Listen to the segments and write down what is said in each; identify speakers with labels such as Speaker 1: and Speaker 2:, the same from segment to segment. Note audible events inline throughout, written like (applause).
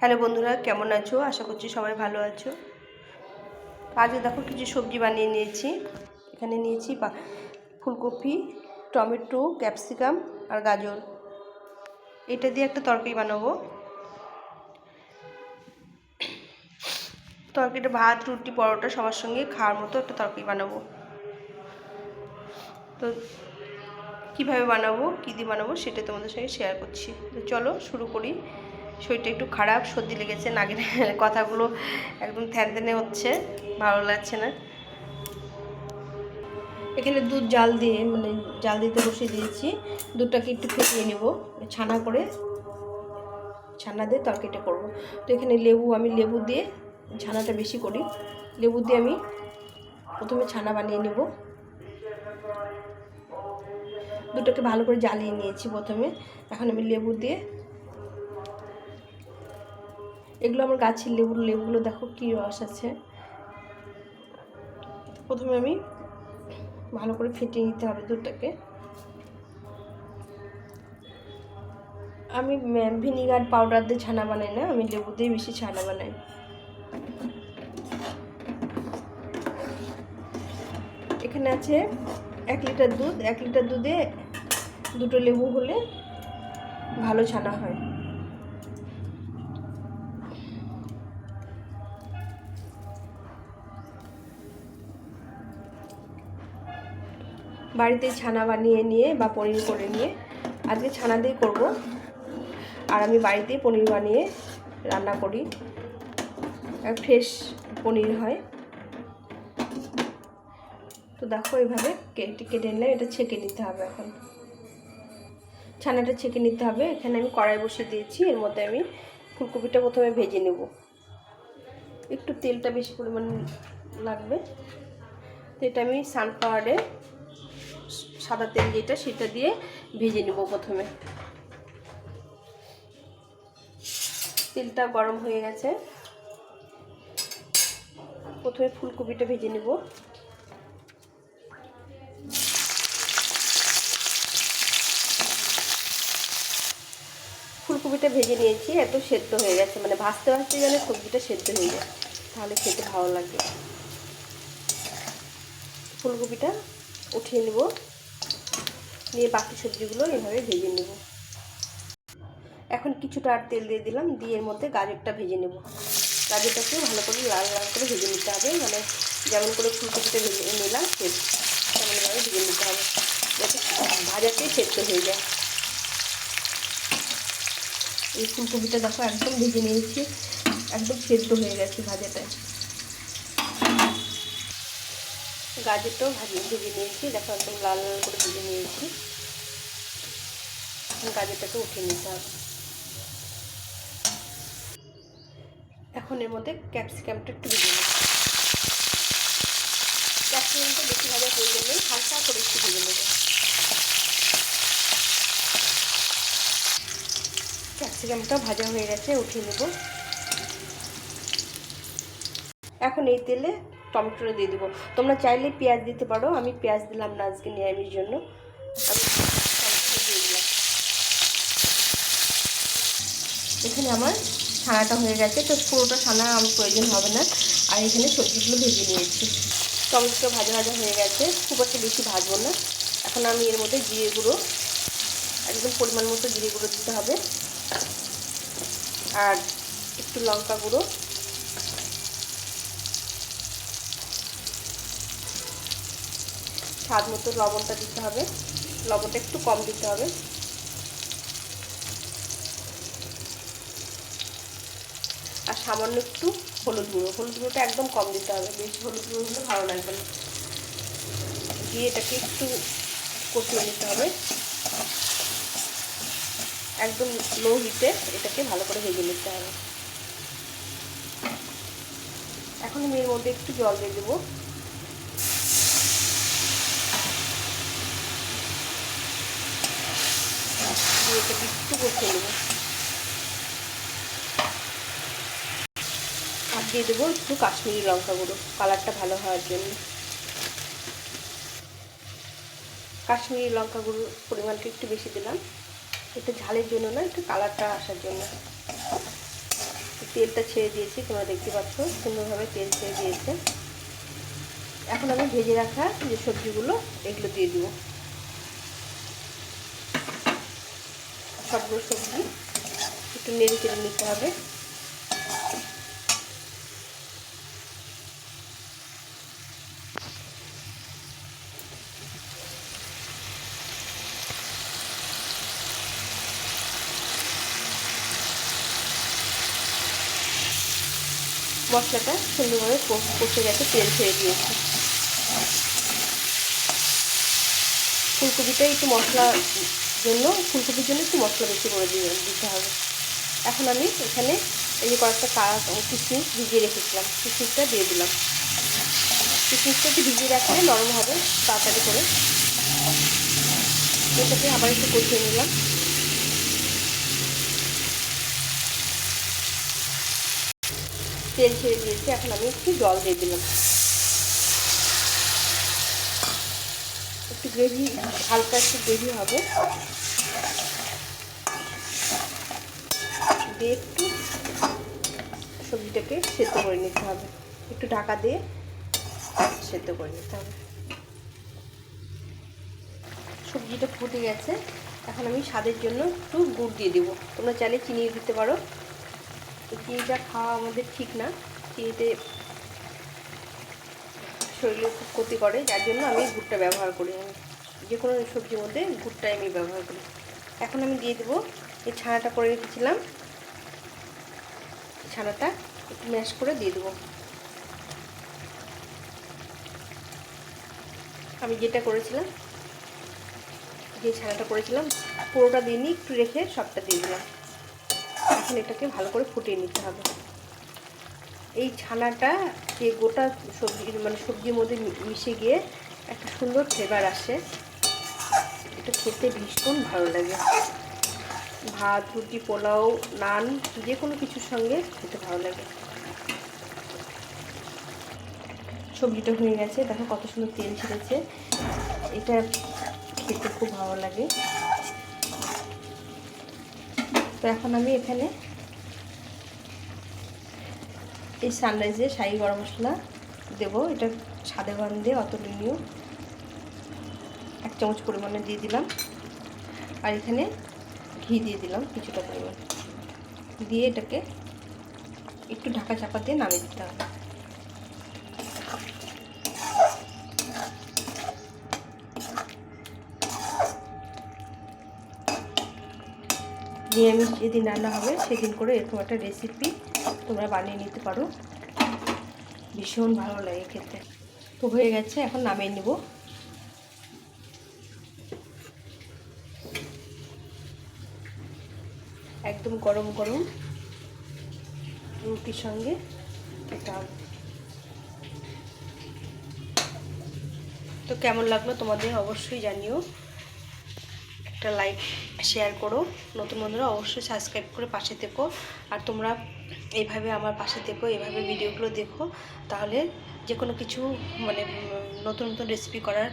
Speaker 1: Hello বন্ধুরা, কেমন আছো? আশা করছি সবাই ভালো আছো। আজকে দেখো কিছু সবজি বানিয়ে নিয়েছি। এখানে নিয়েছি ফুলকপি, টমেটো, ক্যাপসিকাম আর গাজর। এটা দিয়ে একটা তরকারি বানাবো। তরকারিটা ভাত, রুটি, পরোটা সবার সঙ্গে খাওয়ার মতো একটা তরকারি বানাবো। তো কীভাবে বানাবো, কী দিয়ে বানাবো সেটা তোমাদের সঙ্গে শেয়ার করছি। তো চলো শুরু করি। শরীরটা একটু খারাপ, সর্দি লেগেছে নাগের (laughs) কথাগুলো একদম থ্যান থ্যানে হচ্ছে, ভালো লাগছে না। এখানে দুধ জাল দিয়ে মানে জাল দিতে বসিয়ে দিয়েছি। দুধটাকে একটু ফেটিয়ে নেব, ছানা করে। ছানা দিয়ে তরকারিটা করব। তো এখানে লেবু, আমি লেবু দিয়ে ছানাটা বেশি করি। লেবু দিয়ে আমি প্রথমে ছানা বানিয়ে নেব। দুটোকে ভালো করে জ্বালিয়ে নিয়েছি প্রথমে। এখন আমি লেবু দিয়ে এগুলো আমার গাছের লেবুর লেবুগুলো দেখো কী রস আছে। প্রথমে আমি ভালো করে ফেটিয়ে নিতে হবে দুধটাকে। আমি ভিনিগার পাউডার দিয়ে ছানা বানাই না, আমি লেবু দিয়ে বেশি ছানা বানাই। এখানে আছে এক লিটার দুধ, এক লিটার দুধে দুটো লেবু হলে ভালো ছানা হয়। বাড়িতে ছানা বানিয়ে নিয়ে বা পনির করে নিয়ে আজকে ছানা দিয়ে করব। আর আমি বাড়িতেই পনির বানিয়ে রান্না করি। ফ্রেশ পনির হয়। তো দেখো এইভাবে কেটে কেটে নিলে এটা ছেঁকে নিতে হবে এখন। ছানাটা ছেঁকে নিতে হবে। এখানে আমি কড়াই বসিয়ে দিয়েছি। এর মধ্যে আমি ফুলকপিটা প্রথমে ভেজে নেব। একটু তেলটা বেশি পরিমাণ লাগবে। তো এটা আমি সানফ্লাওয়ারে সাদা তেল যেটা, সেটা দিয়ে ভেজে নেব প্রথমে। তেলটা গরম হয়ে গেছে। প্রথমে ফুলকপিটা ভেজে নেব। ফুলকপিটা ভেজে নিয়েছি, এত সেদ্ধ হয়ে গেছে। মানে ভাজতে ভাজতে যেন সবজিটা সেদ্ধ হয়ে যায়, তাহলে খেতে ভালো লাগে ফুলকপিটা উঠিয়ে নেব। নিয়ে বাকি সবজিগুলো এভাবে ভেজে নেব। এখন কিছুটা আর তেল দিয়ে দিলাম, দিয়ে এর মধ্যে গাজরটা ভেজে নেব। গাজরটাকে ভালো করে লাল লাল করে ভেজে নিতে হবে মানে যেমন করে ফুলকপিটা ভেজে নিলাম, সে তেমনভাবে ভেজে নিতে হবে, যাতে ভাজাতেই সেদ্ধ হয়ে যায়। এই ফুলকপিটা দেখো একদম ভেজে নিয়েছি, একদম সেদ্ধ হয়ে গেছে ভাজাটায়। গাজরটাও ভাজিয়ে ভেজে নিয়েছি। দেখো, একদম লাল লাল করে ভেজে নিয়েছি। এখন গাজরটাকে উঠিয়ে নিতে হবে। এখন এর মধ্যে ক্যাপসিকামটা একটু ভেজে নেব ক্যাপসিকামটা বেশি ভাজার প্রয়োজন নেই হালকা করে একটু ভেজে নেব। ক্যাপসিকামটা ভাজা হয়ে গেছে, উঠিয়ে নেব। এখন এই তেলে টমেটোটা দিয়ে দেবো। তোমরা চাইলে পেঁয়াজ দিতে পারো, আমি পেঁয়াজ দিলাম না আজকে নিরামিষ জন্য। আমি টমেটো দিয়ে দিলাম। এখানে আমার ছানাটা হয়ে গেছে, তো পুরোটা ছানা আমার প্রয়োজন হবে না। আর এখানে সবজিগুলো ভেজে নিয়েছি। টমেটোটা ভাজা ভাজা হয়ে গেছে, খুব একটা বেশি ভাজবো না। এখন আমি এর মধ্যে জিরে গুঁড়ো, একদম পরিমাণ মতো জিরে গুঁড়ো দিতে হবে। আর একটু লঙ্কা গুঁড়ো। স্বাদ মতো লবণটা দিতে হবে। লবণটা একটু কম দিতে হবে। আর সামান্য একটু হলুদ গুঁড়ো। হলুদ গুঁড়োটা একদম কম দিতে হবে। বেশি হলুদ গুঁড়ো হলে ভালো লাগবে না। দিয়ে এটাকে একটু কষিয়ে নিতে হবে। একদম লো হিটে এটাকে ভালো করে ভেজে নিতে হবে। এখন আমি এর মধ্যে একটু জল দিয়ে দেবো। এটাকে একটু কষিয়ে নেব আর দিয়ে দেবো একটু কাশ্মীরি লঙ্কা গুঁড়ো, কালারটা ভালো হওয়ার জন্য। কাশ্মীরি লঙ্কা গুঁড়োর পরিমাণটা একটু বেশি দিলাম। একটু ঝালের জন্য না, একটু কালারটা আসার জন্য। তেলটা ছেড়ে দিয়েছি, তোমরা দেখতে পাচ্ছ, সুন্দরভাবে তেল ছেড়ে দিয়েছে। এখন আমি ভেজে রাখা যে সবজিগুলো, এগুলো দিয়ে দিব। সবগুলো সবজি একটু নেড়ে চেড়ে নিতে হবে। মশলাটা সুন্দরভাবে কষে গেছে, তেল ছেড়ে দিয়েছি। ফুলকপিটা একটু মশলা জন্য, ফুলকপির জন্য একটু মশলা বেশি করে দিয়ে দিতে হবে। এখন আমি এখানে এই যে কয়েকটা কাজ কিশমিশ ভিজিয়ে রেখেছিলাম কিশমিশটা দিয়ে দিলাম। কিশমিশটা একটু ভিজিয়ে রাখলে নরম হবে, তাড়াতাড়ি করে। এটাকে আবার একটু কষিয়ে নিলাম। তেল ছেড়ে দিয়েছি, এখন আমি একটু জল দিয়ে দিলাম। একটু গ্রেভি, হালকা একটু গ্রেভি হবে। দিয়ে একটু সবজিটাকে সেদ্ধ করে নিতে হবে। একটু ঢাকা দিয়ে সেদ্ধ করে নিতে হবে। সবজিটা ফুটে গেছে। এখন আমি স্বাদের জন্য একটু গুড় দিয়ে দেবো। তোমরা চাইলে চিনি দিতে পারো। চিনিটা খাওয়া আমাদের ঠিক না। চিনিতে শরীরে খুব ক্ষতি করে, যার জন্য আমি গুড়টা ব্যবহার করি। আমি যে কোনো সবজির মধ্যে গুড়টাই আমি ব্যবহার করি। এখন আমি দিয়ে দেবো এই ছানাটা করে রেখেছিলাম। ছানাটা একটু ম্যাশ করে দিয়ে দেবো। আমি যেটা করেছিলাম, যে ছানাটা করেছিলাম, পুরোটা দিনই একটু রেখে সবটা দিয়ে দিলাম। এখন এটাকে ভালো করে ফুটিয়ে নিতে হবে। এই ছানাটা যে গোটা সবজি মানে সবজির মধ্যে মিশে গিয়ে একটা সুন্দর ফ্লেভার আসে। এটা খেতে ভীষণ ভালো লাগে। ভাত, রুটি, পোলাও, নান যে কোনো কিছুর সঙ্গে খেতে ভালো লাগে। সবজিটা হয়ে গেছে। দেখো কত সুন্দর তেল ছেড়েছে। এটা খেতে খুব ভালো লাগে। তো এখন আমি এখানে এই সানরাইজে শাহি গরম মশলা দেবো। এটা সাদে বান্ধে অতুলনীয়। এক চামচ পরিমাণে দিয়ে দিলাম। আর এখানে ঘি দিয়ে দিলাম কিছুটা পরিমাণ। দিয়ে এটাকে একটু ঢাকা চাপা দিয়ে নামিয়ে দিতে হবে। নিরামিষ যেদিন রান্না হবে, সেদিন করে এরকম একটা রেসিপি তোমরা বানিয়ে নিতে পারো। ভীষণ ভালো লাগে খেতে। তো হয়ে গেছে, এখন নামিয়ে নেব। একদম গরম গরম রুটির সঙ্গে এটা। তো কেমন লাগল তোমাদের অবশ্যই জানিও। একটা লাইক শেয়ার করো। নতুন বন্ধুরা অবশ্যই সাবস্ক্রাইব করে পাশে থেকো। আর তোমরা এইভাবে আমার পাশে থেকো এভাবে ভিডিওগুলো দেখো, তাহলে যে কোনো কিছু মানে নতুন নতুন রেসিপি করার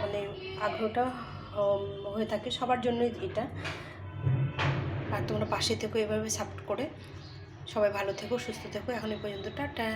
Speaker 1: মানে আগ্রহটা হয়ে থাকে, সবার জন্যই এটা। আর তোমরা পাশে থেকো, এভাবে সাপোর্ট করে। সবাই ভালো থেকো, সুস্থ থেকো। এখন এই পর্যন্ত, টাটা।